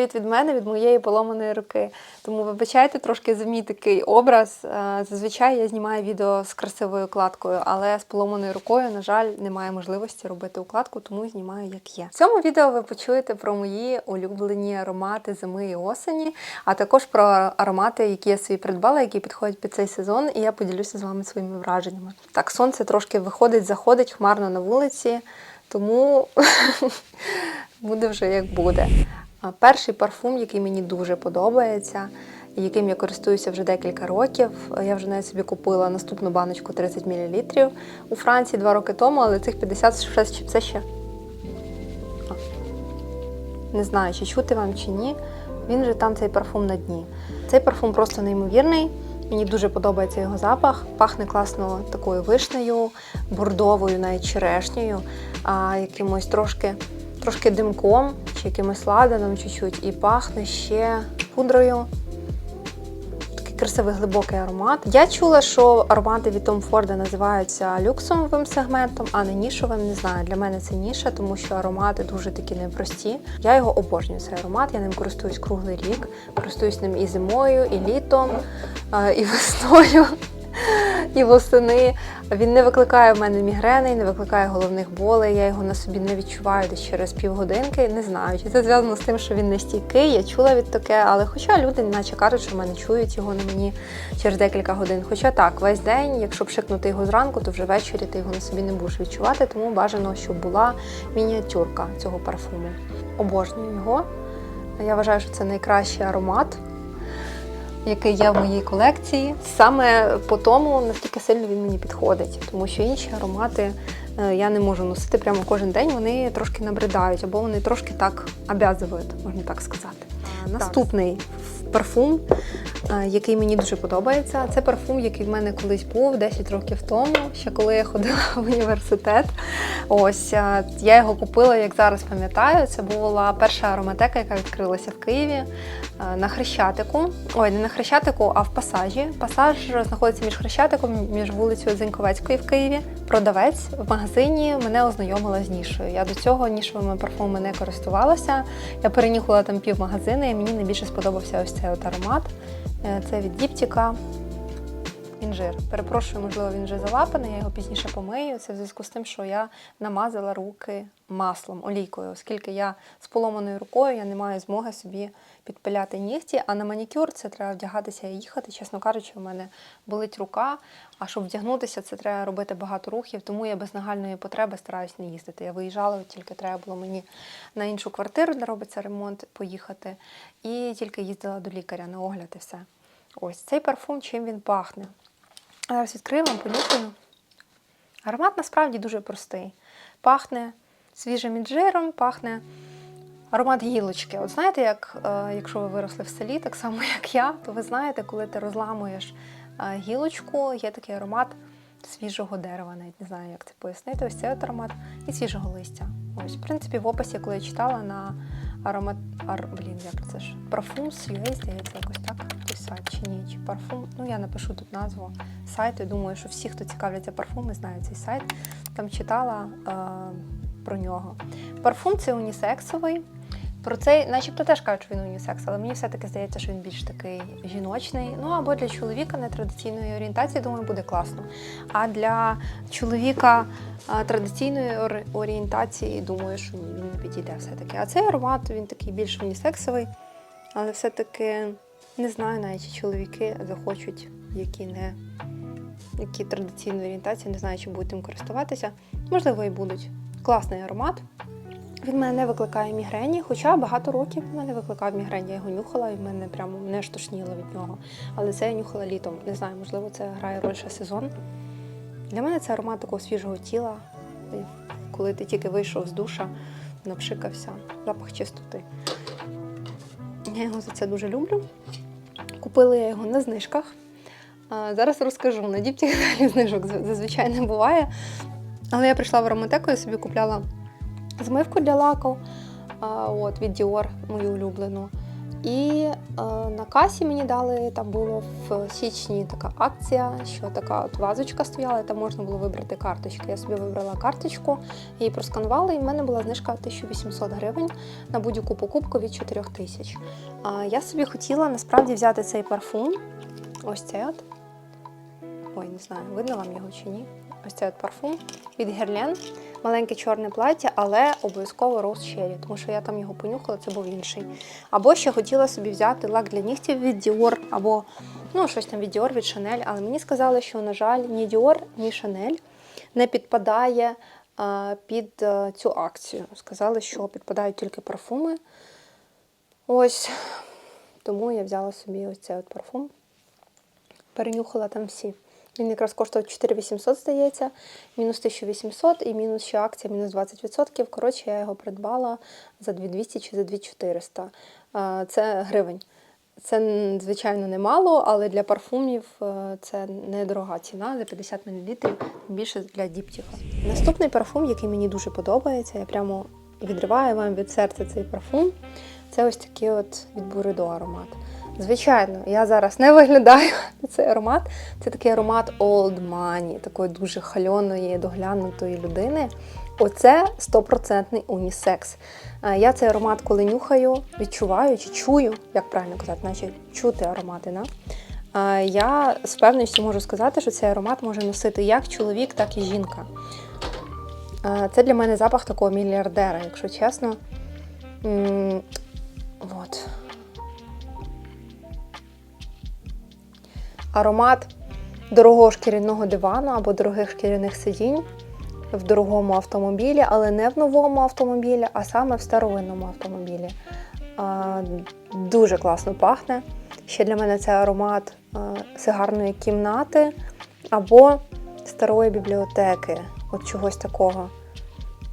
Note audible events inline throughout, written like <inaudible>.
привіт від мене, від моєї поломаної руки. Тому вибачайте трошки за мій такий образ. Е, Зазвичай я знімаю відео з красивою укладкою, але з поломаною рукою, на жаль, немає можливості робити укладку, тому знімаю як є. В цьому відео ви почуєте про мої улюблені аромати зими і осені, а також про аромати, які я собі придбала, які підходять під цей сезон, і я поділюся з вами своїми враженнями. Так, сонце трошки виходить, заходить хмарно на вулиці, тому <laughs> буде вже як буде. Перший парфум, який мені дуже подобається, яким я користуюся вже декілька років. Я вже навіть собі купила наступну баночку 30 мл у Франції два роки тому, але цих 56 це ще. Не знаю, чи чути вам чи ні. Він же там цей парфум на дні. Цей парфум просто неймовірний. Мені дуже подобається його запах. Пахне класно такою вишнею, бордовою, навіть черешнею, а якимось трошки, трошки димком чи якимось ладаном чуть-чуть. І пахне ще пудрою. Такий красивий глибокий аромат. Я чула, що аромати від Tom Ford називаються люксовим сегментом, а не нішовим. Не знаю. Для мене це ніша, тому що аромати дуже такі непрості. Я його обожнюю, цей аромат. Я ним користуюсь круглий рік. Користуюсь ним і зимою, і літом, е, і весною. І восени він не викликає в мене мігрени, не викликає головних болей. Я його на собі не відчуваю десь через півгодинки. Не знаю, чи це зв'язано з тим, що він не стійкий. Я чула від таке, але хоча люди наче кажуть, що в мене чують його на мені через декілька годин. Хоча так, весь день, якщо пшикнути його зранку, то вже ввечері ти його на собі не будеш відчувати, тому бажано, щоб була мініатюрка цього парфуму. Обожнюю його. Я вважаю, що це найкращий аромат який є в моїй колекції, саме по тому, наскільки сильно він мені підходить, тому що інші аромати е, я не можу носити прямо кожен день. Вони трошки набридають, або вони трошки так обязують, можна так сказати. Наступний парфум, е, який мені дуже подобається, це парфум, який в мене колись був 10 років тому, ще коли я ходила в університет. Ось е, я його купила, як зараз пам'ятаю. Це була перша ароматека, яка відкрилася в Києві на Хрещатику. Ой, не на Хрещатику, а в пасажі. Пасаж знаходиться між Хрещатиком, між вулицею Зеньковецької в Києві. Продавець в магазині мене ознайомила з нішою. Я до цього нішовими парфумами не користувалася. Я перенюхала там пів магазину, і мені найбільше сподобався ось цей от аромат. Е, Це від Діптіка. Інжир. Перепрошую, можливо, він вже залапаний, я його пізніше помию. Це в зв'язку з тим, що я намазала руки маслом, олійкою, оскільки я з поломаною рукою я не маю змоги собі підпиляти нігті, а на манікюр це треба вдягатися і їхати. Чесно кажучи, у мене болить рука. А щоб вдягнутися, це треба робити багато рухів, тому я без нагальної потреби стараюсь не їздити. Я виїжджала, тільки треба було мені на іншу квартиру, де робиться ремонт, поїхати. І тільки їздила до лікаря на огляд і все. Ось цей парфум, чим він пахне. Зараз відкрию вам, понюхаю. Аромат насправді дуже простий. Пахне свіжим інжиром, пахне аромат гілочки. От знаєте, як е, якщо ви виросли в селі, так само <laughs> як я, то ви знаєте, коли ти розламуєш е, гілочку, є такий аромат свіжого дерева, навіть не знаю, як це пояснити. Ось цей аромат і свіжого листя. Ось, в принципі, в описі, коли я читала на аромат. Ар... Блін, як це ж? Parfums.ua, здається, якось так. Сайт чи ні, чи парфум. Ну, я напишу тут назву сайту. Думаю, що всі, хто цікавляться парфуми, знають цей сайт. Там читала е, про нього. Парфум це унісексовий. Про цей, начебто, теж кажуть, що він унісекс, але мені все-таки здається, що він більш такий жіночний. Ну або для чоловіка нетрадиційної орієнтації, думаю, буде класно. А для чоловіка традиційної орієнтації, думаю, що ні, він не підійде все-таки. А цей аромат він такий більш унісексовий, але все-таки не знаю, навіть чи чоловіки захочуть, які не які традиційної орієнтації, не знаю, чи будуть їм користуватися. Можливо, і будуть. Класний аромат. Він мене не викликає мігрені, хоча багато років мене викликав мігрень. Я його нюхала і в мене прямо мене штошніло від нього. Але це я нюхала літом. Не знаю, можливо, це грає роль ще сезон. Для мене це аромат такого свіжого тіла. Коли ти тільки вийшов з душа, напшикався, запах чистоти. Я його за це дуже люблю. Купила я його на знижках. А, Зараз розкажу. На діпті <laughs> знижок зазвичай не буває. Але я прийшла в ароматеку і собі купляла змивку для лаку от, від Dior, мою улюблену. І е, на касі мені дали, там було в січні така акція, що така от вазочка стояла, і там можна було вибрати карточки. Я собі вибрала карточку, її просканувала, і в мене була знижка 1800 гривень на будь-яку покупку від 4000. А я собі хотіла насправді взяти цей парфум. Ось цей от. Ой, не знаю, видно вам його чи ні. Ось цей от парфум від Герлен. Маленьке чорне плаття, але обов'язково Rose Cherry, тому що я там його понюхала, це був інший. Або ще хотіла собі взяти лак для нігтів від Dior, або ну, щось там від Dior, від Chanel, але мені сказали, що, на жаль, ні Dior, ні Chanel не підпадає а, під а, цю акцію. Сказали, що підпадають тільки парфуми. Ось. Тому я взяла собі ось цей от парфум. Перенюхала там всі. Він якраз коштував 4800, здається, мінус 1800 і мінус ще акція, мінус 20%. Коротше, я його придбала за 2200 чи за 2400. Це гривень. Це, звичайно, немало, але для парфумів е, це недорога ціна за 50 мл, більше для діптіха. Наступний парфум, який мені дуже подобається, я прямо відриваю вам від серця цей парфум. Це ось такий от від Буредо аромат. Звичайно, я зараз не виглядаю на цей аромат. Це такий аромат old money, такої дуже хальоної, доглянутої людини. Оце стопроцентний унісекс. Е, Я цей аромат, коли нюхаю, відчуваю чи чую, як правильно казати, наче чути аромати. Да? Е, Я з певністю можу сказати, що цей аромат може носити як чоловік, так і жінка. Е, Це для мене запах такого мільярдера, якщо чесно. М, Аромат дорогого шкіряного дивану або дорогих шкіряних сидінь в дорогому автомобілі, але не в новому автомобілі, а саме в старовинному автомобілі. Дуже класно пахне. Ще для мене це аромат сигарної кімнати або старої бібліотеки. От чогось такого.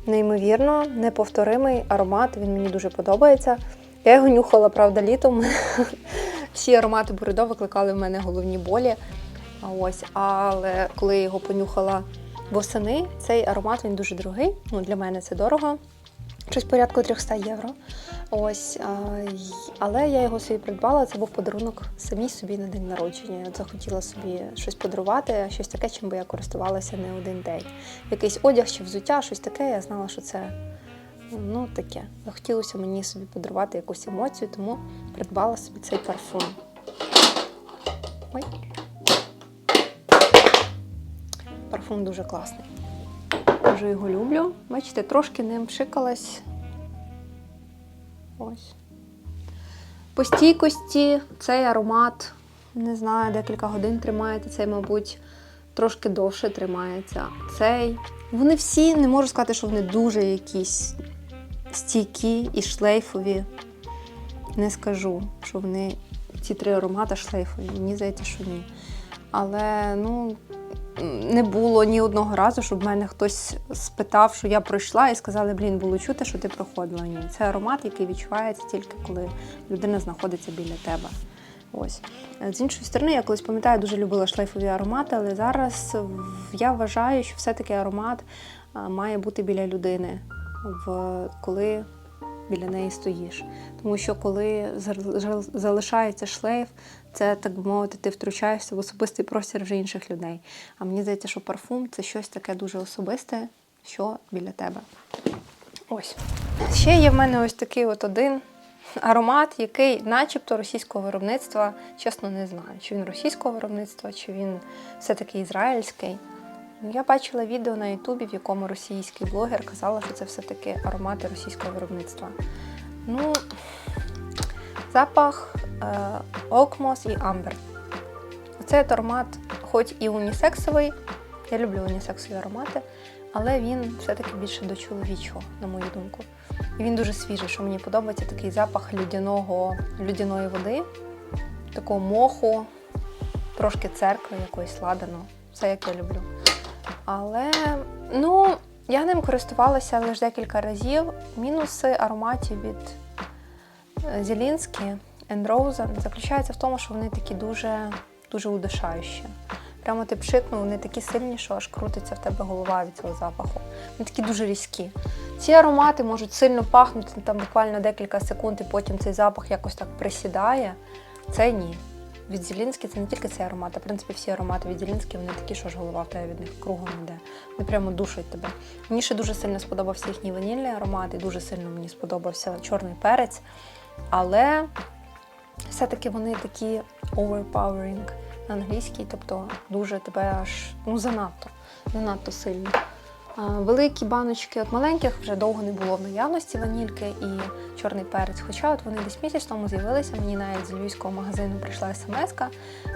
Неймовірно, неповторимий аромат, він мені дуже подобається. Я його нюхала, правда, літом. <laughs> Всі аромати Буридо викликали в мене головні болі. Ось, але коли я його понюхала восени, цей аромат він дуже дорогий. Ну, для мене це дорого. Щось порядку 300 євро. Ось, але я його собі придбала. Це був подарунок самій собі на день народження. Я захотіла собі щось подарувати, щось таке, чим би я користувалася не один день. Якийсь одяг чи взуття, щось таке. Я знала, що це ну таке. Захотілося мені собі подарувати якусь емоцію, тому придбала собі цей парфум. Ой. Парфум дуже класний. Дуже його люблю. Бачите, трошки ним пшикалась. Ось. По стійкості цей аромат, не знаю, декілька годин тримається, цей, мабуть, трошки довше тримається. Цей. Вони всі, не можу сказати, що вони дуже якісь стійкі і шлейфові. Не скажу, що вони ці три аромати шлейфові. Мені здається, що ні. Але ну, не було ні одного разу, щоб мене хтось спитав, що я пройшла, і сказали, блін, було чути, що ти проходила. Ні. Це аромат, який відчувається тільки коли людина знаходиться біля тебе. Ось. З іншої сторони, я колись пам'ятаю, дуже любила шлейфові аромати, але зараз я вважаю, що все-таки аромат має бути біля людини, в, коли біля неї стоїш. Тому що коли залишається шлейф, це, так би мовити, ти втручаєшся в особистий простір вже інших людей. А мені здається, що парфум це щось таке дуже особисте, що біля тебе. Ось. Ще є в мене ось такий от один аромат, який начебто російського виробництва, чесно не знаю, чи він російського виробництва, чи він все-таки ізраїльський. Я бачила відео на Ютубі, в якому російський блогер казала, що це все-таки аромати російського виробництва. Ну, запах е, Окмос і Амбер. Цей аромат, хоч і унісексовий, я люблю унісексові аромати, але він все-таки більше до чоловічого, на мою думку. І він дуже свіжий, що мені подобається такий запах людяного, людяної води, такого моху, трошки церкви якоїсь ладану. Все як я люблю. Але ну, я ним користувалася лише декілька разів. Мінуси ароматів від е, Зелінські Rosen заключаються в тому, що вони такі дуже, дуже удушаючі. Прямо ти пшикнув, вони такі сильні, що аж крутиться в тебе голова від цього запаху. Вони такі дуже різкі. Ці аромати можуть сильно пахнути там буквально декілька секунд, і потім цей запах якось так присідає. Це ні. Від Зелінський це не тільки цей аромат, а в принципі всі аромати від Зелінський, вони такі, що ж голова в тебе від них кругом йде. Вони прямо душать тебе. Мені ще дуже сильно сподобався їхній ванільний аромат, і дуже сильно мені сподобався чорний перець. Але все-таки вони такі overpowering на англійській, тобто дуже тебе аж ну занадто, занадто сильно. Великі баночки, от маленьких вже довго не було в наявності ванільки і чорний перець. Хоча от вони десь місяць тому з'явилися. Мені навіть з львівського магазину прийшла смс,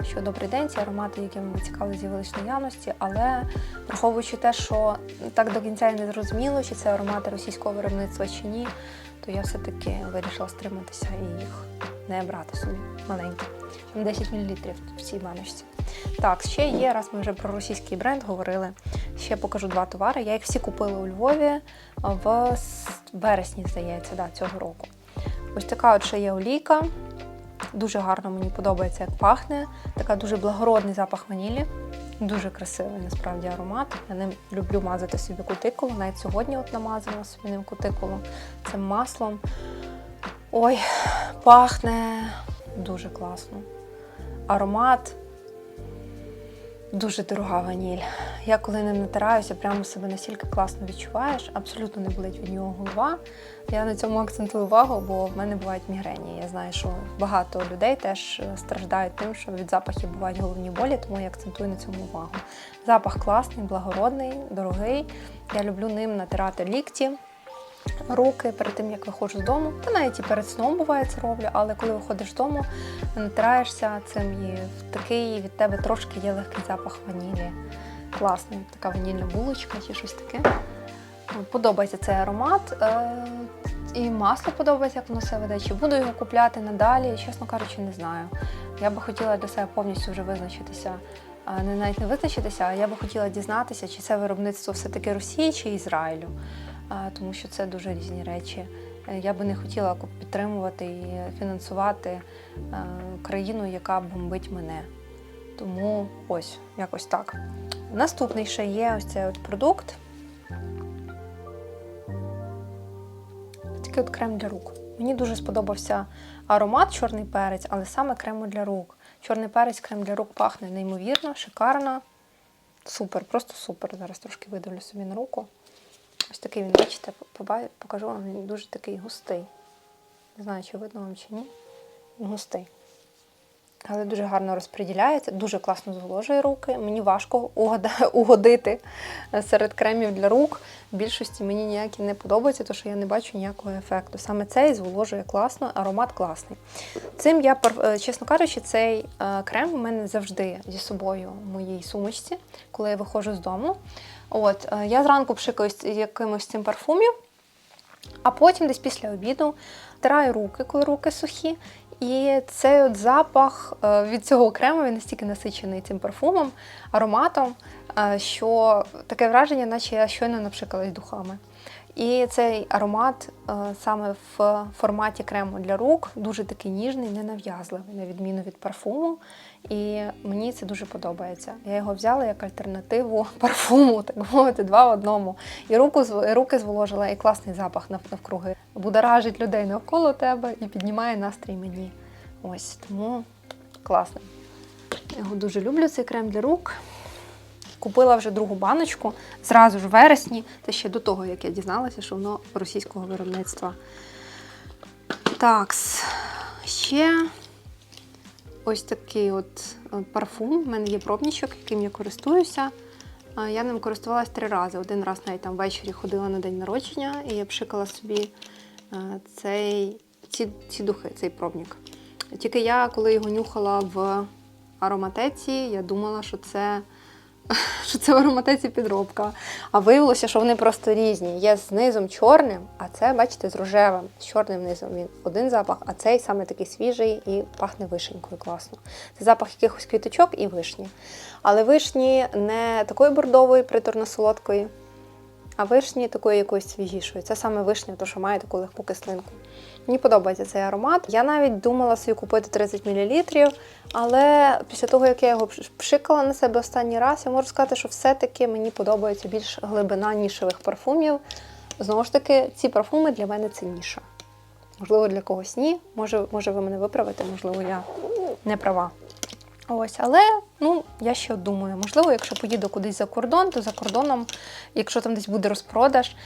що добрий день, ці аромати, які ми цікаві, з'явилися в наявності. Але враховуючи те, що так до кінця і не зрозуміло, чи це аромати російського виробництва чи ні, то я все-таки вирішила стриматися і їх не брати собі маленькі. Там 10 мл в цій баночці. Так, ще є, раз ми вже про російський бренд говорили. Ще покажу два товари. Я їх всі купила у Львові в вересні, здається, да, цього року. Ось така от ще є олійка. Дуже гарно мені подобається, як пахне. Така дуже благородний запах ванілі. Дуже красивий насправді аромат. Я ним люблю мазати собі кутикулу. Навіть сьогодні от намазала собі ним кутикулу цим маслом. Ой, пахне дуже класно. Аромат дуже дорога ваніль. Я коли ним натираюся, прямо себе настільки класно відчуваєш, абсолютно не болить від нього голова. Я на цьому акцентую увагу, бо в мене бувають мігрені. Я знаю, що багато людей теж е, страждають тим, що від запахів бувають головні болі, тому я акцентую на цьому увагу. Запах класний, благородний, дорогий. Я люблю ним натирати лікті. Руки перед тим, як виходжу з дому, та навіть і перед сном буває це роблю, але коли виходиш з дому, натираєшся цим і в такий від тебе трошки є легкий запах ванілі. Класний, така ванільна булочка чи щось таке. Подобається цей аромат. Е, І масло подобається, як воно себе веде. Чи буду його купляти надалі, чесно кажучи, не знаю. Я би хотіла для себе повністю вже визначитися. Не навіть не визначитися, а я би хотіла дізнатися, чи це виробництво все-таки Росії чи Ізраїлю. Тому що це дуже різні речі. Е, Я би не хотіла підтримувати і фінансувати е, країну, яка бомбить мене. Тому ось якось так. Наступний ще є ось цей от продукт. Такий от крем для рук. Мені дуже сподобався аромат чорний перець, але саме крему для рук. Чорний перець, крем для рук пахне неймовірно, шикарно. Супер, просто супер. Зараз трошки видавлю собі на руку. Ось такий він, бачите, покажу вам, він дуже такий густий. Не знаю, чи видно вам чи ні. Він густий. Але дуже гарно розподіляється, дуже класно зволожує руки. Мені важко <laughs> угодити серед кремів для рук. В більшості мені ніякі не подобаються, тому що я не бачу ніякого ефекту. Саме цей зволожує класно, аромат класний. Цим я, е, чесно кажучи, цей е, крем у мене завжди зі собою в моїй сумочці, коли я виходжу з дому. От, е, я зранку пшикаюсь якимось цим парфумів, а потім десь після обіду втираю руки, коли руки сухі. І цей от запах е, від цього крему він настільки насичений цим парфумом, ароматом, е, що таке враження, наче я щойно напшикалась духами. І цей аромат е, саме в форматі крему для рук дуже такий ніжний, ненав'язливий, на відміну від парфуму. І мені це дуже подобається. Я його взяла як альтернативу <laughs> парфуму, так мовити, два в одному. І руку і руки зволожила, і класний запах навкруги. Будоражить людей навколо тебе і піднімає настрій мені. Ось тому класно. Я його дуже люблю, цей крем для рук. Купила вже другу баночку зразу ж в вересні, це ще до того, як я дізналася, що воно російського виробництва. Так, ще ось такий от парфум. У мене є пробничок, яким я користуюся. Я ним користувалась три рази. Один раз навіть там ввечері ходила на день народження, і я пшикала собі цей, ці, ці духи, цей пробник. Тільки я, коли його нюхала в ароматеці, я думала, що це, <laughs> що це в ароматеці підробка. А виявилося, що вони просто різні. Є з низом чорним, а це, бачите, з рожевим, з чорним низом. Він один запах, а цей саме такий свіжий і пахне вишенькою класно. Це запах якихось квіточок і вишні. Але вишні не такої бордової, приторно-солодкої, а вишні такої якоїсь свіжішої. Це саме вишня, то що має таку легку кислинку. Мені подобається цей аромат. Я навіть думала собі купити 30 мл, але після того, як я його пшикала на себе останній раз, я можу сказати, що все-таки мені подобається більш глибина нішевих парфумів знову ж таки, ці парфуми для мене цінніше. Можливо, для когось ні. Може, може ви мене виправите, можливо, я не права. Ось, але ну я ще думаю, можливо, якщо поїду кудись за кордон, то за кордоном, якщо там десь буде розпродаж,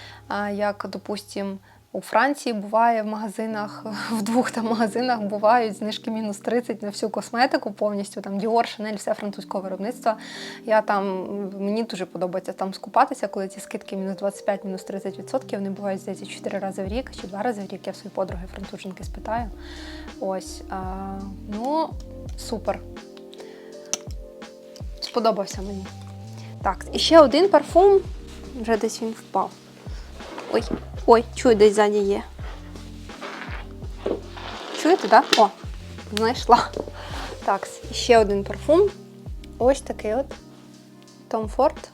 як, допустим, у Франції буває в магазинах, <laughs> в двох там магазинах бувають знижки мінус 30 на всю косметику повністю. Там Dior, Chanel, все французького виробництва. Я там мені дуже подобається там скупатися, коли ці скидки мінус 25, мінус 30%. Вони бувають здається 4 рази в рік чи 2 рази в рік. Я в своїй подруги француженки спитаю. Ось а, ну супер. Сподобався мені. Так, і ще один парфум. Вже десь він впав. Ой, ой, чую, десь ззаді є. Чуєте, так? О, знайшла. Так, і ще один парфум. Ось такий от. Tom Ford.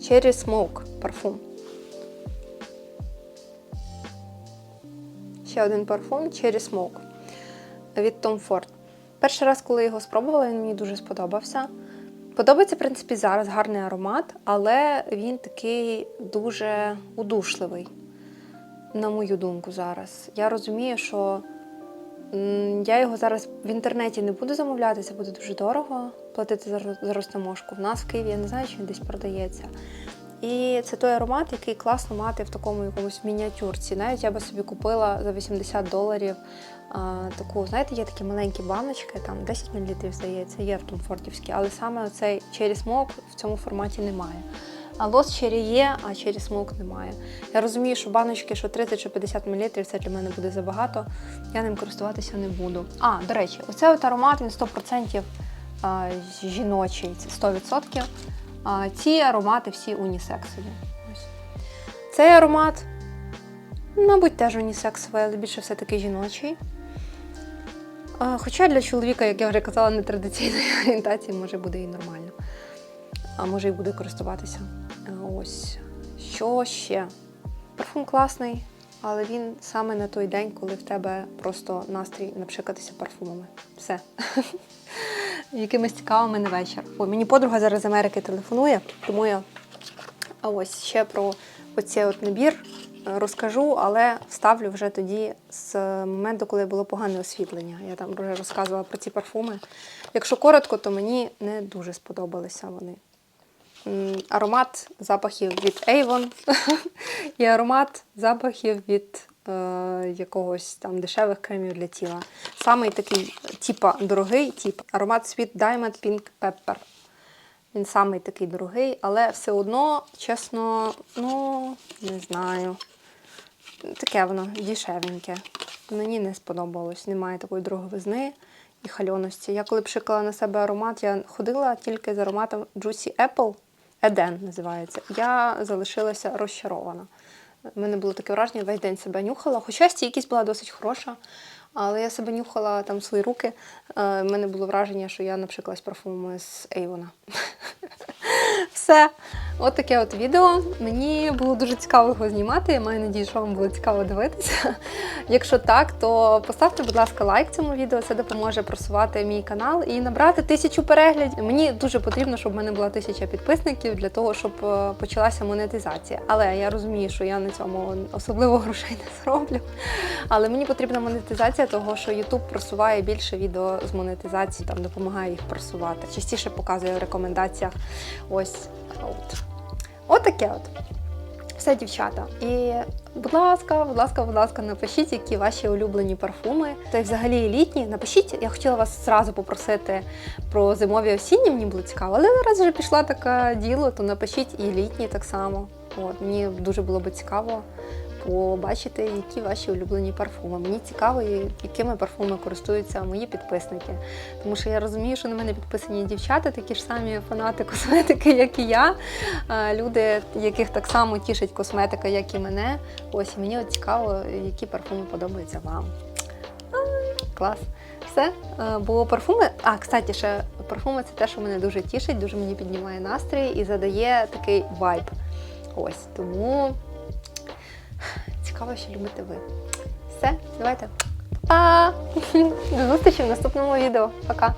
Cherry Smoke парфум. Ще один парфум Cherry Smoke від Tom Ford. Перший раз, коли його спробувала, він мені дуже сподобався. Подобається, в принципі, зараз гарний аромат, але він такий дуже удушливий, на мою думку, зараз. Я розумію, що я його зараз в інтернеті не буду замовляти, це буде дуже дорого платити за, роз- за розтаможку. В нас в Києві я не знаю, чи він десь продається. І це той аромат, який класно мати в такому якомусь мініатюрці. Навіть я би собі купила за 80 доларів а, таку, знаєте, є такі маленькі баночки, там 10 мл, здається, є в Томфортівській, але саме оцей Cherry Smoke в цьому форматі немає. А лос Cherry є, а Cherry Smoke немає. Я розумію, що баночки, що 30 чи 50 мл, це для мене буде забагато. Я ним користуватися не буду. А, до речі, оцей от аромат він 100% а, жіночий, це 100%. Ці аромати всі унісексові. Цей аромат, мабуть, теж унісексовий, але більше все-таки жіночий. Хоча для чоловіка, як я вже казала, нетрадиційної <laughs> орієнтації може буде і нормально. А може і буде користуватися. Ось. Що ще? Парфум класний, але він саме на той день, коли в тебе просто настрій напшикатися парфумами. Все. <laughs> Якимись цікавими на вечір. Ой, мені подруга зараз з Америки телефонує, тому я а ось ще про оцей от набір е, розкажу, але вставлю вже тоді з моменту, коли було погане освітлення. Я там вже розказувала про ці парфуми. Якщо коротко, то мені не дуже сподобалися вони. Аромат запахів від Avon <laughs> і аромат запахів від якогось там дешевих кремів для тіла. Самий такий, типа дорогий, тип аромат Sweet Diamond Pink Pepper. Він самий такий дорогий, але все одно, чесно, ну, не знаю. Таке воно дешевеньке. Мені не сподобалось. Немає такої дороговизни і хальоності. Я коли пшикала на себе аромат, я ходила тільки з ароматом Juicy Apple. Eden називається. Я залишилася розчарована. У мене було таке враження, весь день себе нюхала. Хоча стійкість була досить хороша, але я себе нюхала там свої руки. Е, У мене було враження, що я напшиклась парфумами з Ейвона. <laughs> Все. От таке от відео. Мені було дуже цікаво його знімати. Я маю надію, що вам було цікаво дивитися. Якщо так, то поставте, будь ласка, лайк цьому відео. Це допоможе просувати мій канал і набрати тисячу переглядів. Мені дуже потрібно, щоб в мене була тисяча підписників для того, щоб е, почалася монетизація. Але я розумію, що я на цьому особливо грошей не зроблю. Але мені потрібна монетизація, того що YouTube просуває більше відео з монетизації, там допомагає їх просувати. Частіше показує в рекомендаціях. Ось от. От от. Все, дівчата. І, будь ласка, будь ласка, будь ласка, напишіть, які ваші улюблені парфуми. Та й взагалі літні. Напишіть, я хотіла вас зразу попросити про зимові осінні, мені було цікаво, але раз вже пішла таке діло, то напишіть і літні так само. От, мені дуже було би цікаво побачити, які ваші улюблені парфуми. Мені цікаво, якими парфумами користуються мої підписники. Тому що я розумію, що на мене підписані дівчата, такі ж самі фанати <laughs> косметики, як і я. Люди, яких так само тішить косметика, як і мене. Ось мені от цікаво, які парфуми подобаються вам. Клас. Все, бо парфуми. А, кстати, ще парфуми це те, що мене дуже тішить, дуже мені піднімає настрій і задає такий вайб. Ось тому цікаво, що любите ви. Все, давайте. Па! До зустрічі в наступному відео. Пока!